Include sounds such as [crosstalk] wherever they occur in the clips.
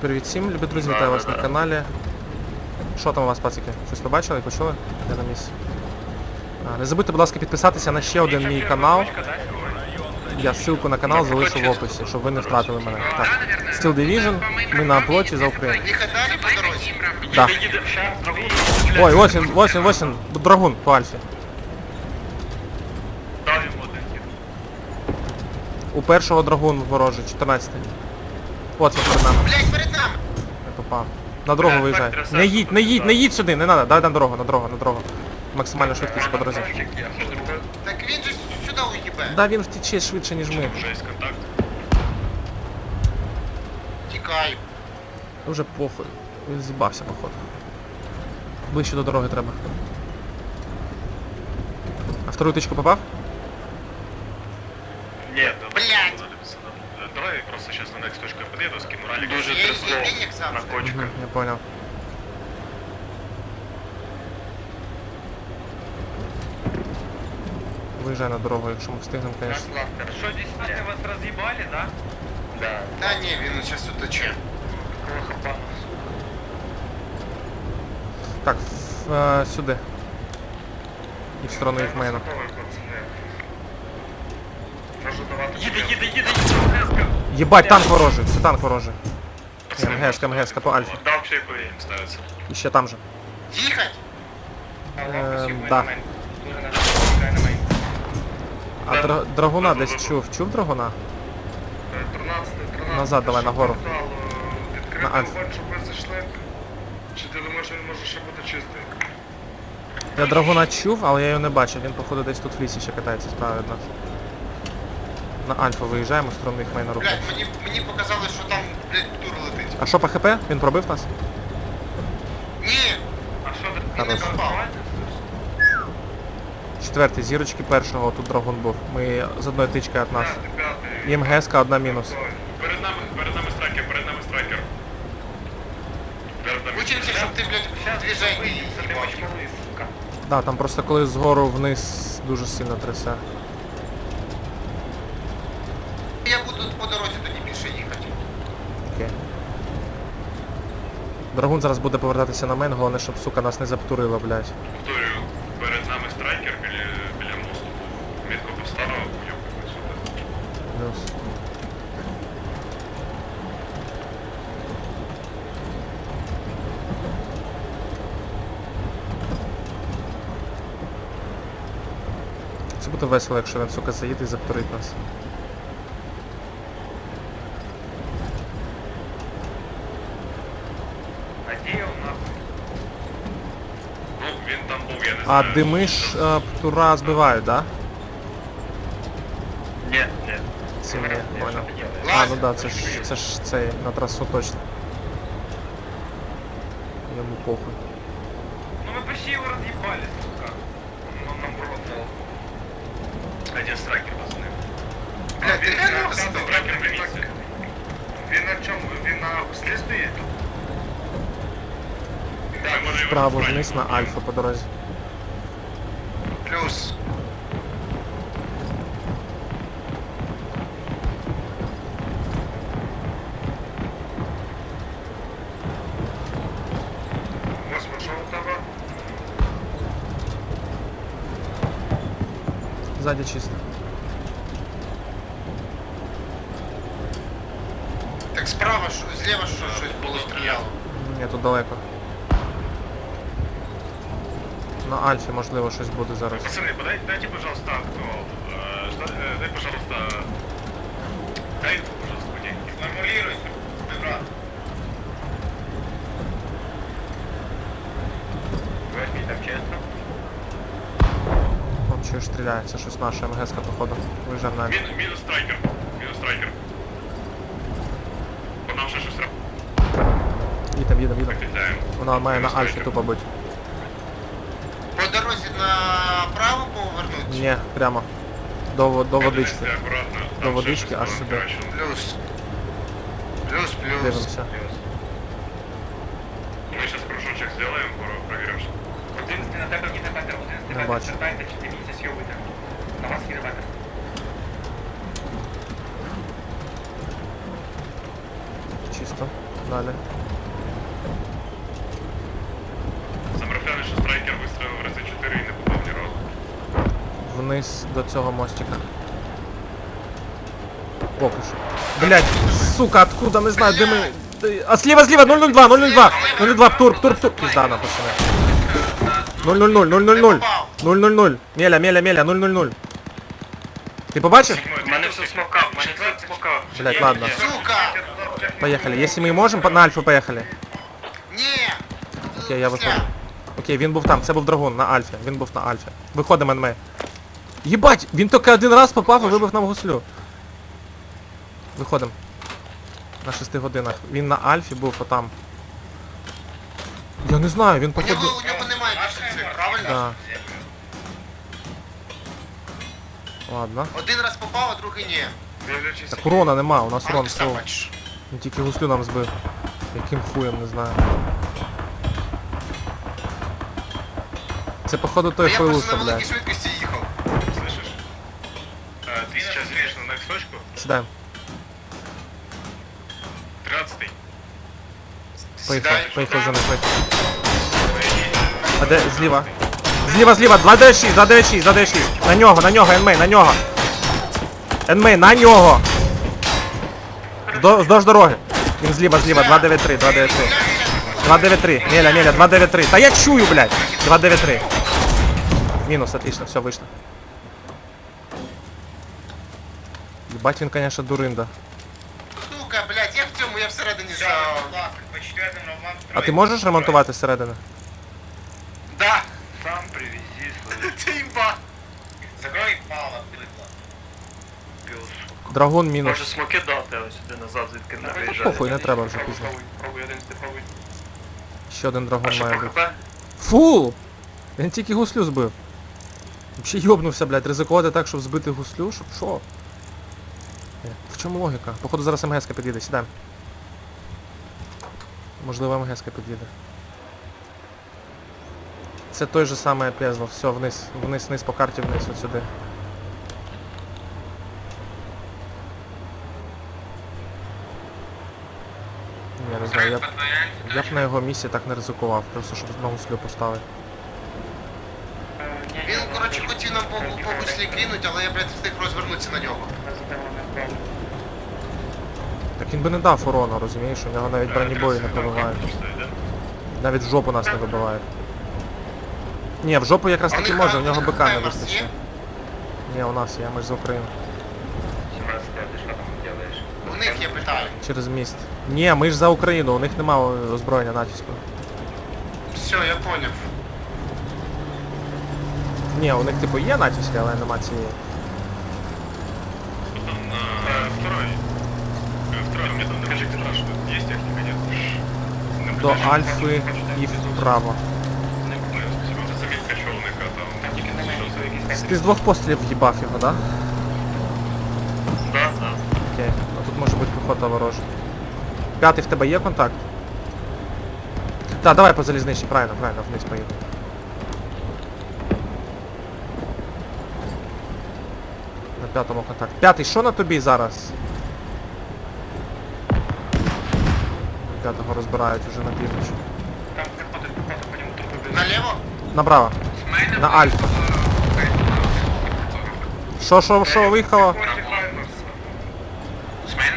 Привіт всім, любі друзі, вітаю вас на каналі. Що там у вас, пацики? Щось побачили, почули? Я на місці. Не забудьте, будь ласка, підписатися на ще один мій канал. Я ссылку на канал залишу в описі, щоб ви не втратили мене. Так. Steel Division, ми на оплоті за Україну. Да. Ой, ось він, ось він, ось він, драгун по альфі. У першого драгун ворожий, 14 От він перед нами. Блять, перед нами! Я попав. На дорогу виїжджай. Не їдь, не їдь, не їдь сюди, не надо. Дай на дорогу, на дорогу, на дорогу. Максимальна швидкість по дорозі. Так він же сюди уїбе. Да, він втече швидше, ніж ми. Жесть, контакт. Тікай. Уже похуй. Він з'їбався, походу. Ближче до дороги треба. А вторую тичку попав? Нет, да, Блядь. да, да, да. Давай просто сейчас на next точку я подъеду. Дуже трясло. На кочках. Я понял. Виїжджай на дорогу, якщо ми встигнемо, конечно. Хорошо, действительно вас разъебали, да? Да. Та ні, він. Кого хапанус? Так, в- е, сюди. І в сторону їх мейна. Їде, їде, їде, їде, Неска. Єбать, танк ворожий, це танк ворожий. МГС, МГС, по альфі. Да, вообще по им ставится. І ще там же. Їхать? Ем, да. А дра- драгуна десь чув. Чув драгуна? 13, 13. Назад давай, нагору. На Альфа. щоб ви зайшли. Чи ти думаєш, він може ще бути чистий? Я драгуна чув, але я його не бачив. Він, походу, десь тут в лісі ще катається справа від нас. На Альфа виїжджаємо, в сторону їх мейна руку. Блять, мені, мені показалось, що там, блять, тур летить. А що по ХП? Він пробив нас? Ні! А що? Він не Хорош. попав. Четвертий, зірочки першого, тут драгун був. Ми з одної тички від нас. П'ятий. І МГС одна мінус. Перед нами, перед нами страйкер, перед нами страйкер. Перед нами. Учимося, щоб ти, блядь, їбав. малий, сука. Да, там просто коли згору вниз дуже сильно трясе. Я буду по дорозі тоді більше їхати. Окей. Драгун зараз буде повертатися на мен, головне, щоб сука нас не заптурило, блядь. Повторюю, перед нами страйкер біля, біля мосту. Мітко поставив, уйобуємо сюди. Плюс. Це буде весело, якщо він, сука, заїде і заптурить нас. А знаю. димиш е, птура збивають, да? Ні, ні. Ці ні, понял. А, Лазь. ну да, це ж це ж цей на трасу точно. Йому похуй. Ну мы почти его разъебали, сука. Он нам рот дал. Один страйкер пацани. Блять, ти реально Там розстав? страйкер на місці. Він на чому? Він на узлі стоїть? Ми можемо його Право збрати. вниз на альфа по дорозі. Плюс. Восьма, що у тебе? Ззаді чисто. Так справа, що, зліва що, щось було стріляло. Ні, тут далеко. На альфі можливо щось буде зараз. Пацаны, подай, дайте, пожалуйста, кто, э, жда- э, дай, пожалуйста, дай, инфу, пожалуйста, по деньги. Формулируйся, брат. Возьми там честно. Вон чуєш стріляє, це щось наша МГС походу. Виїжджав на альфа. Мин, минус страйкер, минус страйкер. По нам ще щось Їдем, їдем, їдем. робити. Вона має на альфі тупо бути. По дорозі направо повернути? Ні, прямо. До, во- до водички. Аккуратно. До Там водички ще щось аж там, сюди. коротше. Плюс. Плюс, плюс. Дивимося. Мы сейчас кружочек сделаем, про- проверим, что... 11 на тебе їде бетер, 11 Не бетер, бачу. стартайте, чи ти місяць сьобуйте. На вас їде бетер. Чисто. Далі. Замрафляли, що страйкер вистрілив в рази 4 і не попав ні разу. Вниз до цього мостика. Поки що. Блять, сука, откуда, не знаю, де ми... А сліва, сліва, 002, 002, 002, птур, птур, птур. Пізда нам, пацани. 000, 000, 000. Меля, меля, меля, 000. Ти побачив? У мене все смока, у мене все смока. Блять, ладно. Сука! Поехали. Если мы можем, по- на альфу поехали. Ні! Окей, я виходжу. Окей, він був там, це був драгун на альфі. Він був на альфі. Виходимо НМ. Єбать, він тільки один раз попав і вибив нам гуслю. Виходимо. На 6 годинах. Він на альфі був отам. Я не знаю, він походу. у нього немає більше цих, правильно? Да. Ладно. Один раз попав, а другий ні. Так урона нема, у нас урон бачиш. Він тільки гуслю нам збив. Яким хуєм, не знаю. Це походу той хуй просто лучше, блядь. швидкості їхав. слышиш? Е, Ти зараз їдеш на next точку? Сідаємо. 13-й. Поїхав, Сідай. поїхав за ним, поїхав. А де? Зліва. Зліва, зліва, 296, 296, 296. На нього, на нього, Енмей, на нього. Енмей, на нього. Здо- Вздовж дороги. Він зліва, зліва, 293, 293. 293, Меля, Меля, 293. Та я чую, блядь. 293. Мінус, отлично, все, вийшло. Ебать він, конечно, дуринда. Сука, блядь, я в цьому, я всередині за... А ти можеш ремонтувати зсередини? Да! Сам привези свою [laughs] Це імба! Закрой пала, пидло. Піс. Драгун мінус. Може смоки дати ось сюди назад, звідки не виїжджає. Похуй, не треба вже пізно. Пробуй один, ти пробуй. Ще один А драгун що має бути. ХП? Фу! Він тільки гуслю збив. Взагалі йобнувся, блядь, ризикувати так, щоб збити гуслю, щоб що? В чому логіка? Походу зараз МГСка під'їде, сідаємо. Можливо МГСка під'їде. Це той же самий пезло, все, вниз, вниз, вниз по карті, вниз, от сюди. Я не знаю, я б, я б на його місці так не ризикував, просто щоб на гуслю поставити. Він, коротше, хотів нам по, по гуслі кинуть, але я, блядь, встиг розвернутися на нього. Так він би не дав урона, розумієш? У нього навіть бронебої не пробивають. Навіть в жопу нас не вибивають. Ні, в жопу якраз таки може, у нього БК не вистачить. Ні, у нас є, ми ж з України. 17 ти що там робиш? У них я питаю. Через міст. Ні, ми ж за Україну, у них нема озброєння натівського. Все, я поняв. Ні, у них типу є натівське, але нема цієї. Потом на второй. Э, Второй, мне там накажи этаж, тут есть техника, нет? До Альфи і вправо. Ти з двох пострілів в'їбав його, да? Да, да. Окей. А тут може бути піхота ворожа. П'ятий в тебе є контакт? Так, давай по залізничній, правильно, правильно, вниз поїду. На п'ятому контакт. П'ятий, що на тобі зараз? П'ятого розбирають уже на північ. Там приходить піхота по ньому трохи Наліво? Направо. На Альфа. Що, що, що виїхало?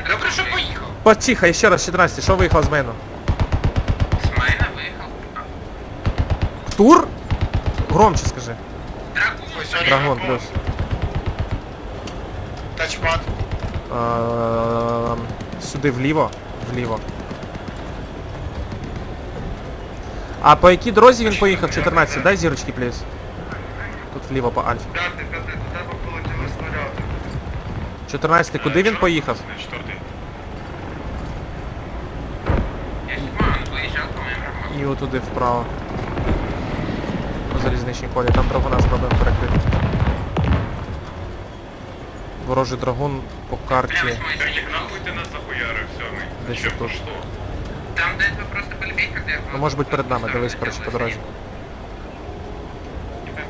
Добре, що поїхав. Потихо, ще раз, 14, що виїхало з мейну? С майна выехал. Тур? Громче скажи. Сьогодні. Драгон плюс. Тачпад. Ем, Сюди вліво. Вліво. А по якій дорозі він поїхав? 14. Дай зірочки, плюс. Тут вліво по Альфі. П'ятий, п'ятий, до тебе полетіли снаряди. 14. Куди він поїхав? І отуди вправо. По залізничній колі. Там драгуна спробуємо перекрити. Ворожий драгун по карті. Нахуй ти нас захуярив, все, ми. Десь що? Там до этого просто полететь, когда я... Ну, може бути перед нами, дивись, коротше, по дорозі.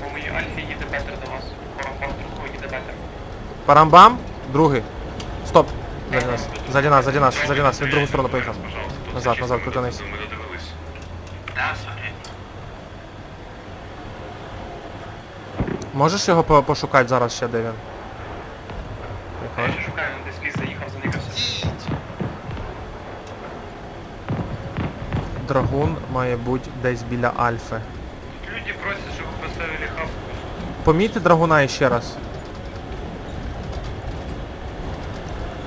По моїй альфі їде Петер до вас. Парампам другого їде Петер. Парамбам, другий. Стоп. Ззаді нас. Ззаді нас, ззаді нас, ззаді нас. Він в другу сторону поїхав. Пожалуйста, Назад, назад, крутанись. Ми додивились. Да, смотри. Можеш його по- пошукати зараз ще, де він? Я ще шукаю, Драгун має бути десь біля Альфи. Люди просять, щоб ви поставили хаб. Помійте драгуна іще раз.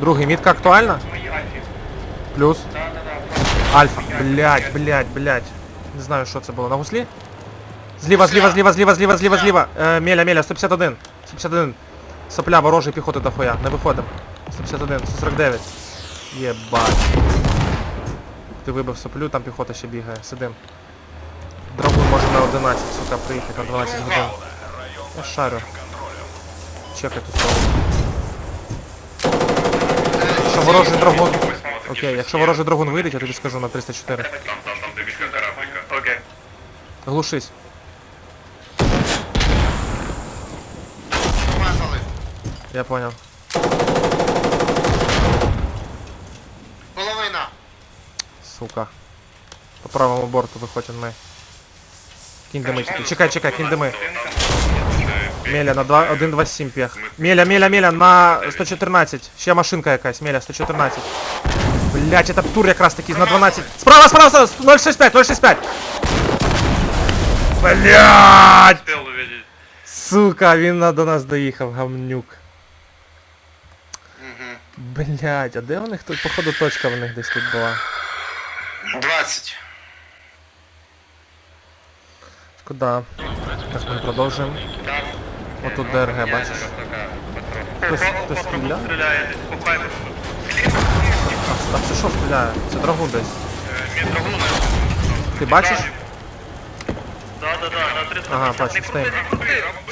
Другий, мітка актуальна? Мої альфі. Плюс. Да, да, да. Альфа. Блять, блять, блять. Не знаю, що це було. На гуслі? Зліва, зліва, зліва, зліва, зліва, зліва, зліва. Е, Меля, Меля, 151. 151. Сопля, ворожий піхоти дохуя. Не виходимо. 151, 149. Єбать. Ти вибив соплю, там піхота ще бігає. Сидим. Драгун може на 11, сука, приїхати на 12 годин. Я шарю. Чекай ту сторону. Якщо ворожий драгун... Окей, якщо ворожий драгун вийде, я тобі скажу на 304. Там, там, там, де мітка. Окей. Глушись. Я понял. Сука. По правому борту виходимо ми. Кінь дими. Чекай, чекай, кінь дими. Меля на 2, 1, 2, 7 п'ях. Меля, Меля, Меля, на 114. Ще машинка якась, Меля, 114. Блять, это тур якраз таки на 12. Справа, справа, справа, 065, 065. Блять! Сука, він до нас доїхав, гамнюк. Блять, а де у них тут? Походу точка в них десь тут була. 20. Шкода. Так, ми продовжуємо. Отут ДРГ, бачиш? Хтось, хтось стріляє? Стріляє десь по. А, це що стріляє? Це драгун десь. Мій драгун. Ти бачиш? Да, да, да, на 350. Ага, бачу, стоїм.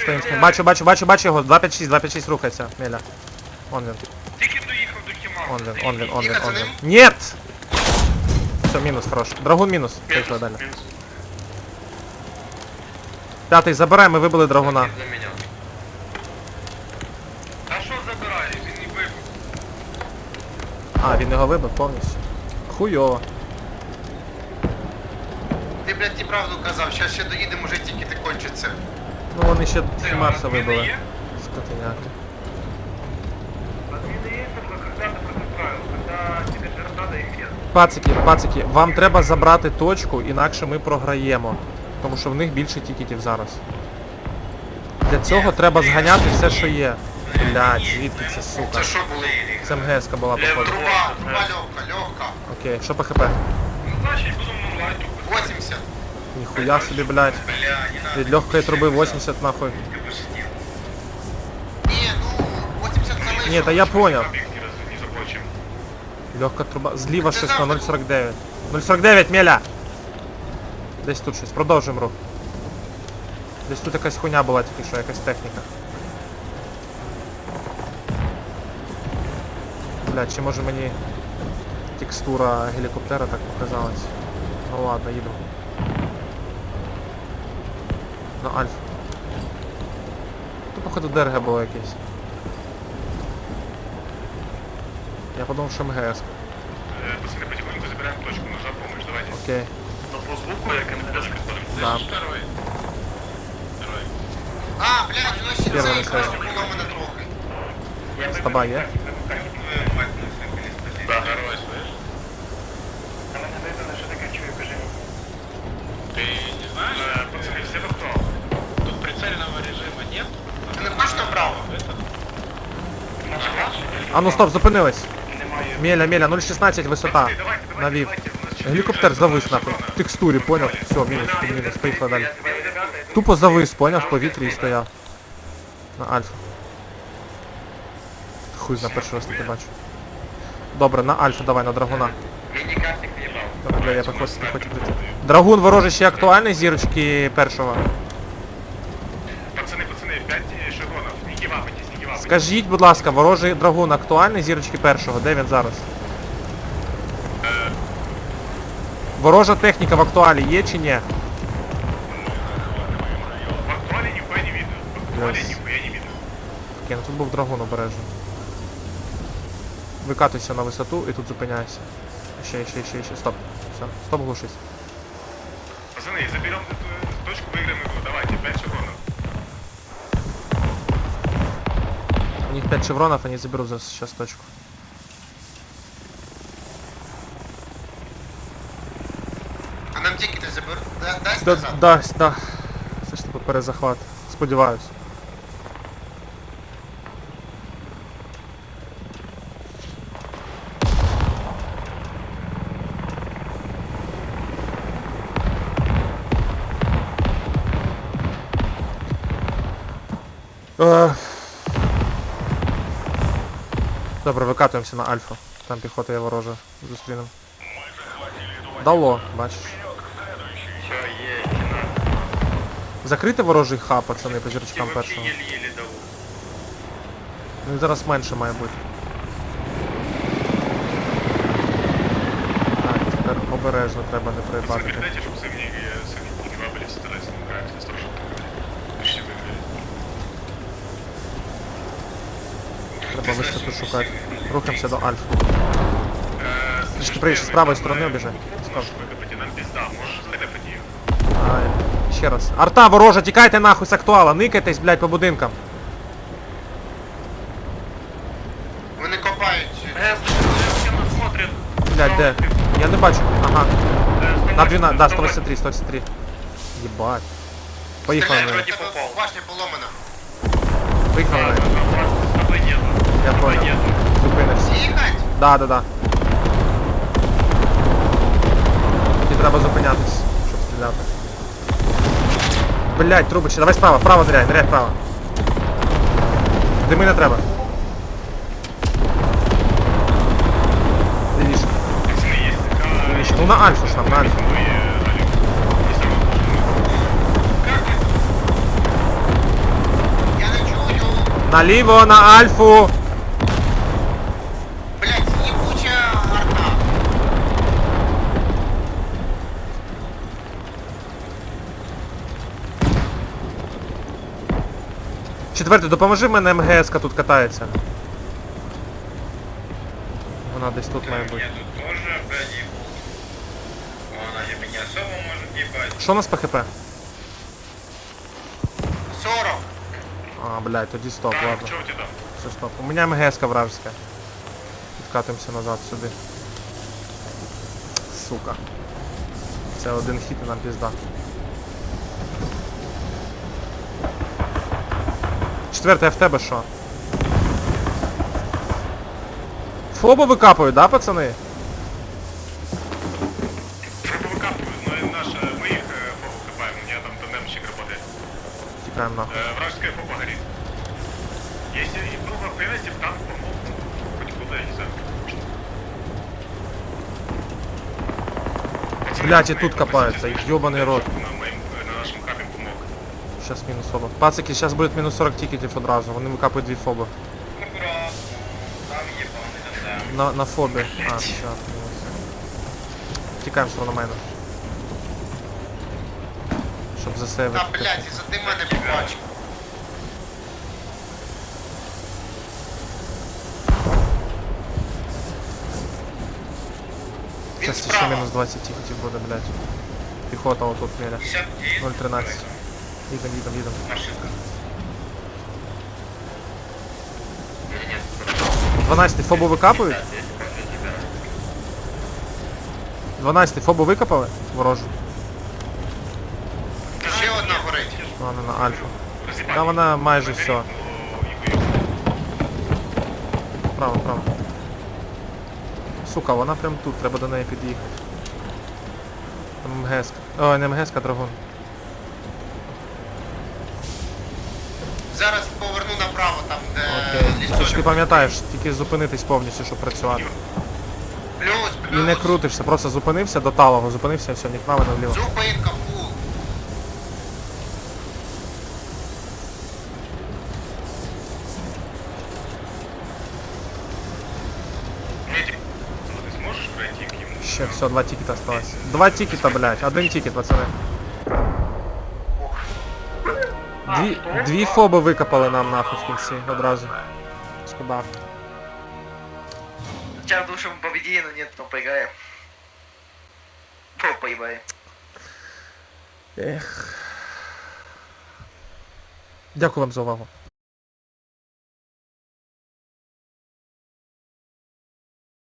Стоїм, стоїм. Бачу, бачу, бачу, бачу його. 256, 256 рухається, Меля. Он він, Тільки доїхав до Хіма. он він, он він, он він, он він. ним? Все, мінус, хорош. Драгун мінус. Поїхали далі. П'ятий, забирай, ми вибили драгуна. А що забирає? Він і вибух. А, він його вибив повністю. Хуйово. Ти, блядь, неправду казав. Щас ще доїдемо, вже тільки ти кончиться. Ну вони ще Марса вибили. Скотиняки. Пацики, пацики, вам треба забрати точку, інакше ми програємо. Тому що в них більше тікетів зараз. Для цього треба зганяти все, що є. Блять, звідки це сука? Це що було? Це МГС була походу. Труба, труба легка, легка. Окей, що по хп? Ну, значит, будем онлайн. 80. Ніхуя собі, блять. Від легкої труби 80 нахуй. Ні, ну, 80. Ні, та я поняв. Объект не, раз- не закончим. Легка труба. Зліва щось на 049. 049, Меля! Десь тут щось. Продовжуємо рух. Десь тут якась хуйня була тільки що, якась техніка. Блядь, чи може мені текстура гелікоптера так показалась? Ну ладно, їду. На Альф. Тут походу ДРГ було якесь. Я подумав, що МГС. Э, Пацаны, потихоньку забираем точку, нужна помощь. Давайте. Окей. Но по звуку, як МТС приходим. Да. Второй. Второй. А, блядь, воно ще Первый це на якраз связи. було мене трохи. З тобою є? Да, второй, слышишь? А мене видно, що таке чую, кажи. Ты не знаешь? Пацаны, все кто? Тут прицельного режима нет. Ти не хочеш направо? А ну стоп, зупинились. Меля, Меля, 0,16 висота. Навів. Гелікоптер завис нахуй. В текстурі, поняв? Все, мінус, мінус, поїхали далі. Тупо завис, поняв, в повітрі і стояв. На альфа. Хуй зна перший раз таке бачу. Добре, на альфа давай, на драгуна. Я не хочу прийти. Драгун ворожий ще актуальний зірочки першого. гивапайтесь, не гивапайтесь. Скажіть, будь ласка, ворожий драгун актуальний зірочки першого? Де він зараз? Ворожа техніка в актуалі є чи ні? В актуале нихуя не видно. В актуале Yes. нихуя не видно. Окей, ну тут був драгун обережно. Викатуйся на висоту і тут зупиняйся. Ще, ще, ще, ще. Стоп. Все, стоп, глушись. Пацаны, заберем эту точку, выиграем игру. Давайте, 5 шевронов. У них 5 шевронов, они заберут за сейчас точку. А нам тільки не заберуть. Да, дасть Да, назад? дасть, да. Все ж таки перезахват. Сподіваюсь. Е. Добре, викатуємося на Альфа. Там піхота є ворожа. Зустрінемо. Дало, бачиш. Закрити ворожий хаб, пацани, по зірочкам першого. Ну і зараз менше має бути. Так, тепер обережно треба не проїбати. Треба висоту шукати. Рухаємося до Альфа. Э, Трішки слышь, правіше, з первый, правої там, сторони э, обіжай. Можешь выкопать, и нам пизда. Можешь закопать ее. Ай, ще раз. Арта ворожа, тікайте нахуй з актуала, никайтесь, блядь, по будинкам. Вони копають. Е, стіна смотрить. Блядь, де? Я не бачу. Ага. Е, На 12, да, 180, 183, 183. Єбать. Поїхали. Стріляють, на в тебе попав. Башня поломана. Поїхали. Я понял. Зупинишся. Їхать? Да, да, да. І треба зупинятись, щоб стріляти. Блять, трубище, давай справа, вправо ныряй, ныряй вправо. Дими не треба. Лівіше, Пацаны, есть. А, лівіше. Ну на альфу ж там, на альфу. вы, э, Алёк, не самое Я не чую. Наліво на альфу! Четвертий, допоможи мене МГС-ка тут катається. Вона десь тут має бути. Тут тоже, блядь, ебут. Она же меня особо может ебать. Що у нас по хп? 40. А, блядь, тоді стоп, Так, ладно. у тебя? Все, стоп. У меня МГС-ка вражеская. Відкатуємося назад сюди. Сука. Це один хіт і нам пізда. Четвертий, а в тебе що? Фобу викапують, да, пацани? Фобу выкапывают, но и наша, мы их фобу копаем, у меня там тандемщик работает. Тікаємо нахуй. Э, вражеская фоба горит. Если был бы если бы танк помог, ну, хоть куда, я не знаю. Блядь, и тут копаются, ёбаный рот. чтобы На, моем, э, на нашем хабе помог. Сейчас мінус фоба. Пацики, зараз буде мінус 40 тікетів одразу. Вони викапують дві фоби. Аккуратно. Там ебаный, да. На, на фобі. А, все. Тікаємо в сторону мене. Щоб засейвити. Та блять, і за ти мене побачив. Він Зараз ще справа. мінус 20 тікетів буде, блядь. Піхота отут міля. 59. 0.13. Їдем, їдем, їдем. Машинка. Нет, 12 фобу викапують? здесь каждый тебя. 12 фобу викопали? Ворожу. Ще одна горить. Вона на альфу. Разъебали. Та вона майже все. О, и вы- Право, право. Сука, вона прям тут, треба до неї під'їхати. Там МГС. Ой, не МГС, а драгун. Ти ж ти пам'ятаєш, тільки зупинитись повністю, щоб працювати. Плюс, І плюс. не крутишся, просто зупинився до талого, зупинився, все, ні вправо, ні вліво. Зупинка. Медик, ну, ты сможешь пройти к нему? Ще, все, два тікета осталось. Два тікета, блядь, один тікет, пацани. Дві, дві фоби викопали нам нахуй в кінці одразу. Шкода. Сейчас думал, ну, что мы победили, но ну, нет, но поиграем. Фу, поебаем. Ех. Дякую вам за увагу.